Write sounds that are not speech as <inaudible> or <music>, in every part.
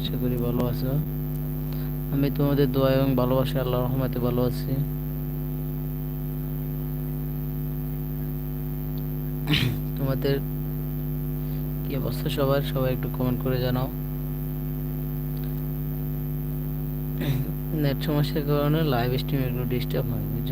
আশা করি ভালো আছো। আমি তোমাদের দোয়া এবং ভালোবাসা আল্লাহ রহমতে ভালো আছি। তোমাদের কি অবস্থা সবার? সবাই একটু কমেন্ট করে জানাও। নেট সমস্যার কারণে লাইভ স্ট্রিম একটু ডিস্টার্ব হয়, বুঝছ?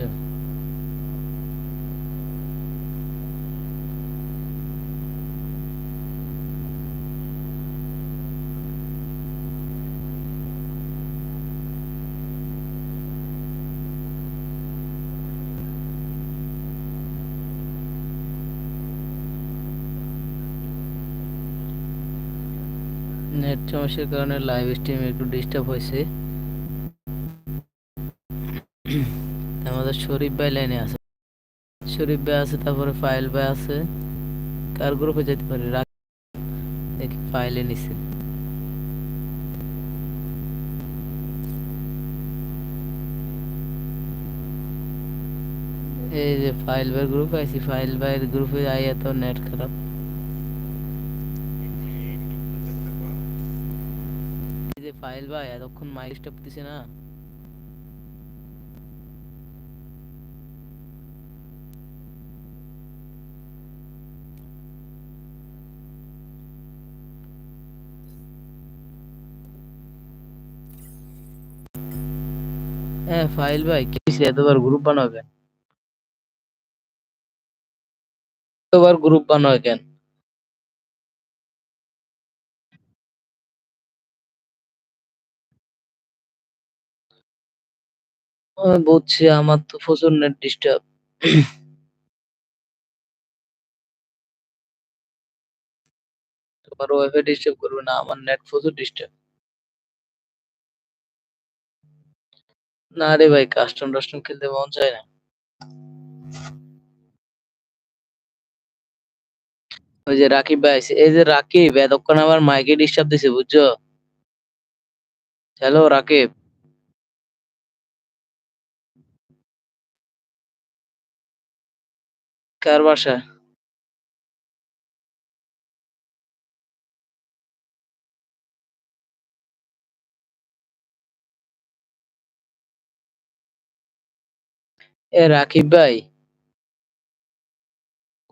নেট সমস্যার কারণে লাইভ স্ট্রিম একটু ডিস্টার্ব হয়েছে। আমাদের শরীফ ভাই লাইনে আছে। শরীফ ভাই আছে, তারপরে ফাইল ভাই আছে। কার গ্রুপে যেতে পারি? দেখি ফাইলে নিছে। এই যে ফাইল ভাই গ্রুপে আছি ফাইল ভাইয়ের গ্রুপে আইয়া তো নেট খারাপ এই যে ফাইল ভাই এতক্ষণ মাইক স্টপ দিছে না হ্যাঁ ফাইল ভাই কি হইছে? এতবার গ্রুপ বানাও কেন এতবার গ্রুপ বানাও কেন বুঝছি আমার তো প্রচুর নেট ডিস্টার্ব। তোমার ওয়াইফাই ডিস্টার্ব করবে না, আমার নেট প্রচুর ডিস্টার্ব না রে ভাই কাস্টম টাস্টম খেলতে মন চায় না। ওই যে রাকিব ভাই এই যে রাকিব, এতক্ষণ আমার মাইকে ডিস্টার্ব দিছে, বুঝছ? হ্যালো রাকিব। কার বাসা? এ রাকিব ভাই।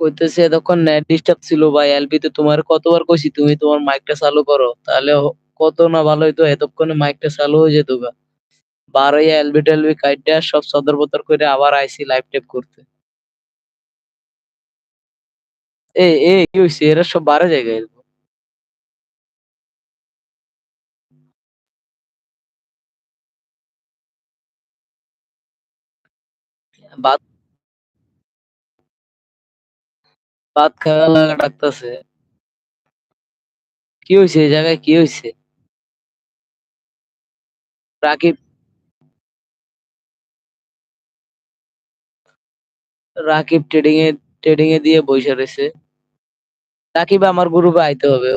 কইতেছে এতক্ষণ নেট ডিস্টার্ব ছিল ভাই এলবি তো তোমার কতবার কইছি তুমি তোমার মাইকটা চালু করো, তাহলে কত না ভালো হইতো এতক্ষণে মাইকটা চালু হয়ে যেত গা। বার হইয়া এলবি টেলবি কাইটা সব সদর বদর করে আবার আইসি লাইভ টেপ করতে। এ এ, কি হইছে? এরা সব বারে জায়গায় ভাত ভাত খাওয়া লাগা ডাকতেছে। কি হইছে এই জায়গায়? কি হইছে? রাকিব রাকিব ট্রেডিং এ ট্রেডিং এ দিয়ে বইসা রয়েছে রাকিব আমার গ্রুপে আইতে হবে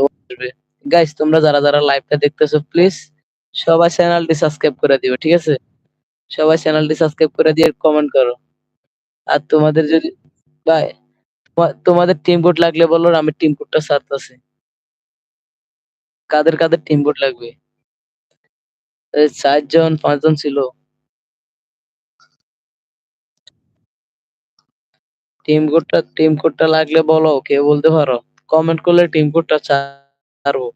গাইস তোমরা যারা যারা লাইভটা দেখতেছো প্লিজ সবাই চ্যানেলটি সাবস্ক্রাইব করে দিও, ঠিক আছে? সবাই চ্যানেলটি সাবস্ক্রাইব করে দিয়ে কমেন্ট করো। আর তোমাদের যদি, ভাই, তোমা- তোমাদের টিম কোড লাগলে বলো আমি টিম কোডটা ছাড়তেছি। কাদের কাদের টিম কোড লাগবে? চারজন, পাঁচজন ছিল। টিম কোডটা টিম কোডটা লাগলে বলো কে বলতে পারো? কমেন্ট করলে টিম কোডটা ছাড়বো।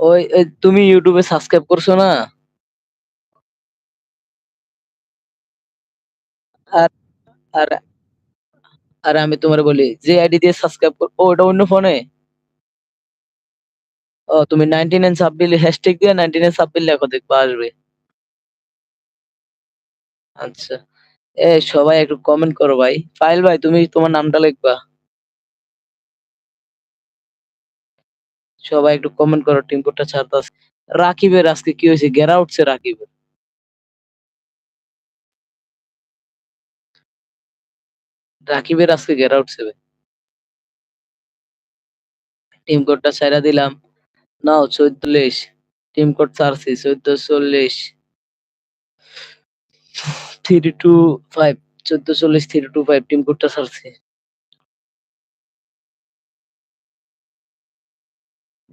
ওই তুমি ইউটিউবে সাবস্ক্রাইব করছ না? আর আর আর আমি তোমার বলি, যে আইডি দিয়ে সাবস্ক্রাইব কর ও ওটা অন্য ফোনে ও, তুমি নাইনটি নাইন সাব্বিল হ্যাশট্যাগ দিয়ে নাইনটি নাইন সাব্বিল লেখো, দেখবা আসবে। আচ্ছা। এ, সবাই একটু কমেন্ট করো ভাই। ফাইল ভাই, তুমি তোমার নামটা লিখবা। সবাই একটু কমেন্ট করো টিম কোডটা ছাড়তাস রাকিবের আজকে কি হয়েছে? গেরা উঠছে রাকিবের। রাকিবের আজকে গেরা উঠছে ভাই। টিম কোডটা ছাইরা দিলাম। নাও চৌদ্দলিশ টিম কোড ছাড়ছি চৌদ্দ চল্লিশ থ্রি টু ফাইভ, চোদ্দ চল্লিশ থ্রি টু ফাইভ টিম কোডটা ছাড়ছে।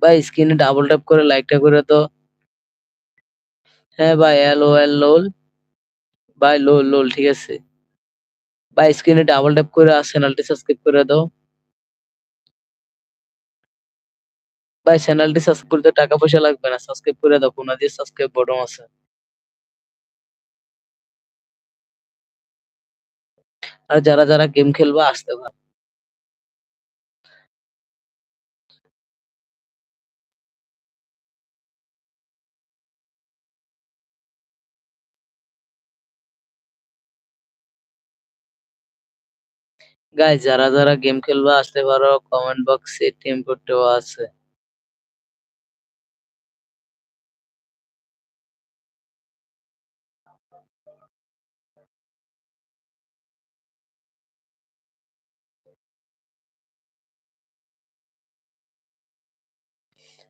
ভাই স্ক্রিনে ডাবল ট্যাপ করে লাইকটা করে তো হ্যাঁ ভাই এল ও এল লোল ভাই লোল লোল ঠিক আছে। ভাই স্ক্রিনে ডাবল ট্যাপ করে আর চ্যানেলটি সাবস্ক্রাইব করে দাও। ভাই চ্যানেলটি সাবস্ক্রাইব করতে টাকা পয়সা লাগবে না সাবস্ক্রাইব করে দাও, কোনা দিয়ে সাবস্ক্রাইব বটন আছে। আর যারা, যারা গেম খেলবা আসতে পারো। গাইস যারা, যারা গেম খেলবা আসতে পারো। কমেন্ট বক্সে টিম কোড দেওয়া আছে।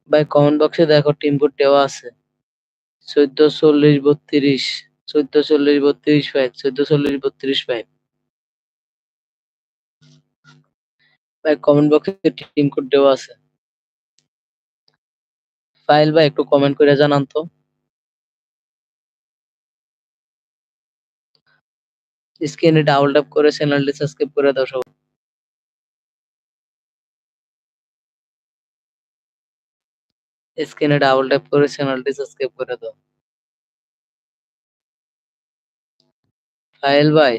ভাই কমেন্ট বক্সে দেখো টিম কোড দেওয়া আছে। ১৪ ৪০ ৩২ ১৪ ৪০ ৩২ ফাইভ ১৪ ৪০ ৩২ ফাইভ। ভাই কমেন্ট বক্সে টিম কোড দেওয়া আছে। ফাইল ভাই, একটু কমেন্ট করে জানান তো। স্ক্রিনে ডাবল ট্যাপ করে চ্যানেলটি সাবস্ক্রাইব করে দাও সবাই। স্ক্রিনে ডাবল ট্যাপ করে চ্যানেলটি সাবস্ক্রাইব করে দাও। ফাইল ভাই।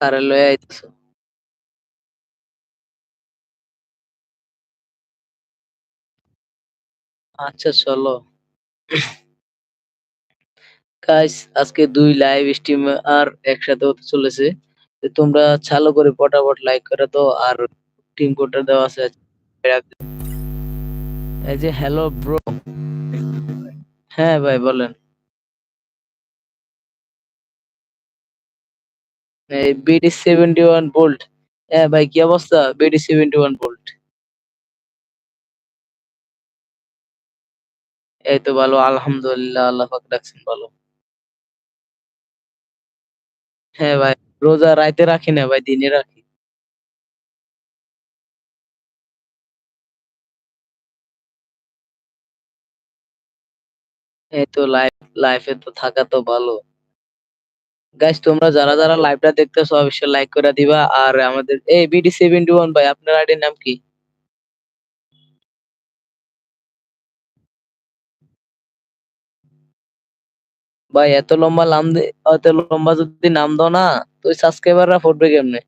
কারে লইয়া আইতাছো? আচ্ছা চলো। <coughs> গাইস আজকে ২ লাইভ স্ট্রিম আর একসাথে হতে চলেছে। তোমরা চালু করে ফটাফট লাইক করে দাও আর টিম কোডটা দেওয়া আছে। এই যে হ্যালো ব্রো। হ্যাঁ ভাই, বলেন। এই বিডি 71 বোল্ট। হ্যাঁ ভাই, কি অবস্থা? BD 71 bolt. এই তো ভালো, আলহামদুলিল্লাহ, আল্লাহ পাক রাখছেন ভালো। হ্যাঁ ভাই রোজা রাইতে রাখি না ভাই দিনে রাখি। এই তো লাইফ লাইফে তো থাকা তো ভালো। গাইস তোমরা যারা, যারা লাইভটা দেখতেছো অবশ্যই লাইক করে দিবা। আর আমাদের এই বিডি 71 ভাই আপনার আইডির নাম কি? ভাই, এত লম্বা নাম এত লম্বা যদি নাম দাও না, তো সাবস্ক্রাইবাররা ফুটবে কেমনে?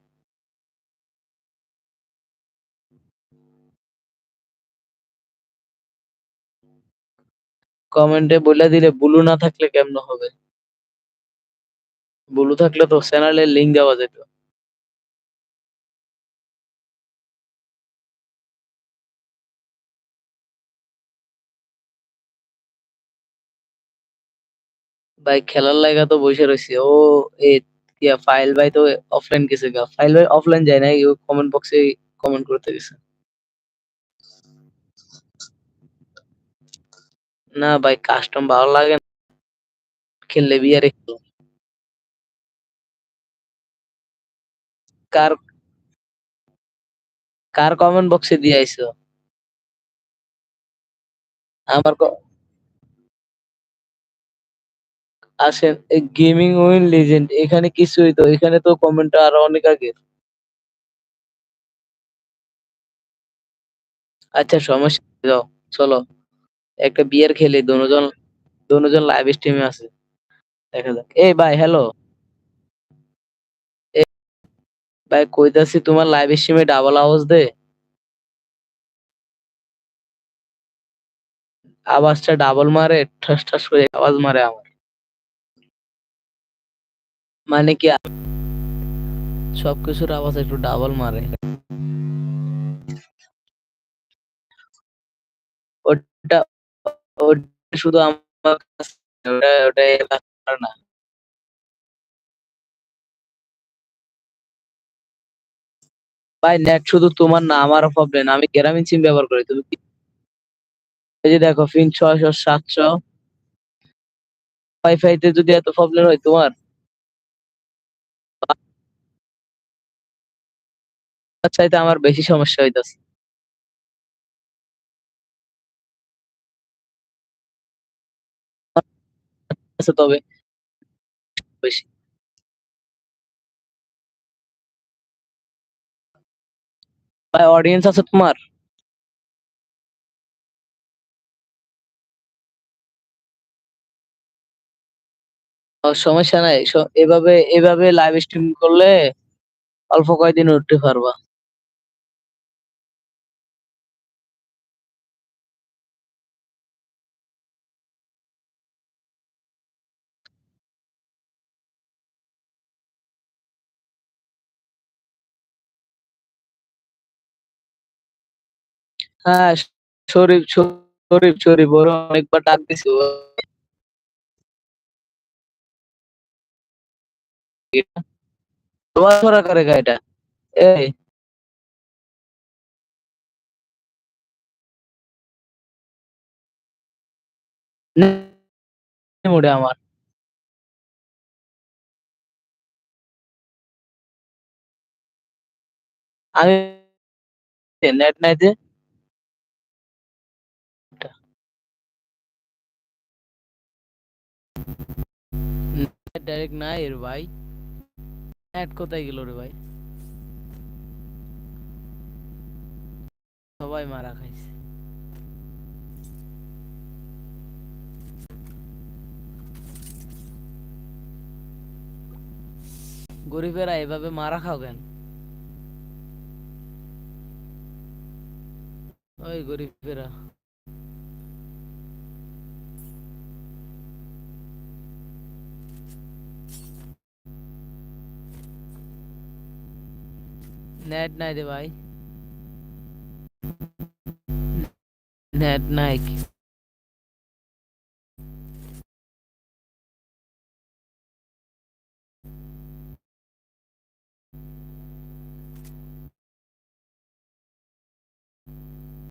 কমেন্টে বলে দিলে ব্লু না থাকলে কেমন হবে? ব্লু থাকলে তো চ্যানেলের লিংক দেওয়া যেত। ভাই, খেলার লাইগা তো বইসা রইছি। ও, এ, ইয়া, ফাইল ভাই তো অফলাইন গেছে গা। ফাইল ভাই অফলাইন যায়। ও কমেন্ট বক্সে কমেন্ট করতে গেছে। না ভাই কাস্টম ভালো লাগে না। খেললে বিয়ারে খেলো। কার কার কমেন্ট বক্সে দিয়ে আইছো? আমার আসেন এই গেমিং উইন লিজেন্ড এখানে কিছুই তো এখানে তো কমেন্টটা আরও অনেক আগের। আচ্ছা সমস্যা যাও চলো। একটা বিয়ার খেলি দোনোজন দোনোজন লাইভ স্ট্রিমে আছে। দেখা যাক। এই ভাই হ্যালো। ভাই কইতাছি তোমার লাইভ স্ট্রিমে ডাবল আওয়াজ দে? আওয়াজটা ডাবল মারে ঠাস, ঠাস করে আওয়াজ মারে আমার। মানে কি সবকিছুর আওয়াজ একটু ডাবল মারে। ওটা শুধু আমার না। ভাই, নেট শুধু তোমার না, আমারও প্রবলেম। আমি গ্রামীণ সিম ব্যবহার করি। তুমি এই যে দেখো পিন ৬০০ ৭০০ ওয়াইফাই তে যদি এত প্রবলেম হয়, তোমার চাইতে আমার বেশি সমস্যা হইতেছে। আছে তবে বেশি। ভাই অডিয়েন্স আছে তোমার? সমস্যা নাই। এভাবে এভাবে লাইভ স্ট্রিম করলে অল্প কয়দিন উঠতে পারবা। হ্যাঁ শরীফ শরীফ শরীফ ওর অনেকবার ডাক দিছি তোমার করা এই মোড়ে আমার আমি নেট নাই যে ডাইরেক্ট নাই এর ভাই। নেট কোথায় গেল রে ভাই? সবাই মারা খাইছে। গরিবেরা এভাবে মারা খাও কেন? ওই গরিবেরা। নেট নাই রে ভাই নেট নাই